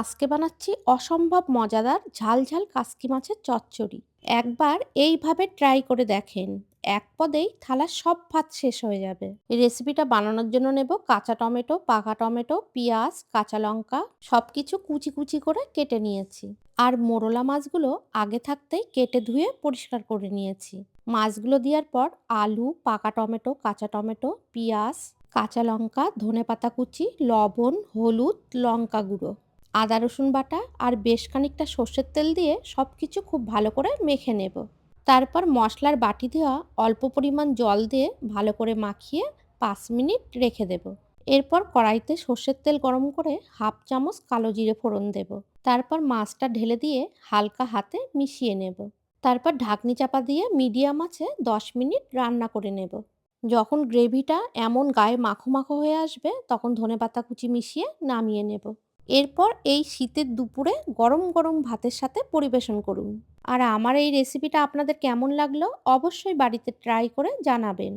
আজকে বানাচ্ছি অসম্ভব মজাদার ঝাল ঝাল কাসকি মাছের চচ্চড়ি। একবার এইভাবে ট্রাই করে দেখেন, এক পদেই থালার সব ভাত শেষ হয়ে যাবে। রেসিপিটা বানানোর জন্য নেব কাঁচা টমেটো, পাকা টমেটো, পেঁয়াজ, কাঁচা লঙ্কা সব কিছু কুচি কুচি করে কেটে নিয়েছি। আর মোরলা মাছগুলো আগে থাকতেই কেটে ধুয়ে পরিষ্কার করে নিয়েছি। মাছগুলো দেওয়ার পর আলু, পাকা টমেটো, কাঁচা টমেটো, পেঁয়াজ, কাঁচা লঙ্কা ধনে পাতা কুচি, লবণ, হলুদ, লঙ্কা গুঁড়ো। আদা রসুন বাটা আর বেশ খানিকটা সর্ষের তেল দিয়ে সব কিছু খুব ভালো করে মেখে নেব। তারপর মশলার বাটি দেওয়া অল্প পরিমাণ জল দিয়ে ভালো করে মাখিয়ে পাঁচ মিনিট রেখে দেব। এরপর কড়াইতে সর্ষের তেল গরম করে হাফ চামচ কালো জিরে ফোড়ন দেব। তারপর মাছটা ঢেলে দিয়ে হালকা হাতে মিশিয়ে নেব। তারপর ঢাকনি চাপা দিয়ে মিডিয়াম আছে দশ মিনিট রান্না করে নেব। যখন গ্রেভিটা এমন গায়ে মাখো মাখো হয়ে আসবে, তখন ধনে পাতা কুচি মিশিয়ে নামিয়ে নেব। এরপর এই শীতের দুপুরে গরম গরম ভাতের সাথে পরিবেশন করুন। আর আমার এই রেসিপিটা আপনাদের কেমন লাগল অবশ্যই বাড়িতে ট্রাই করে জানাবেন।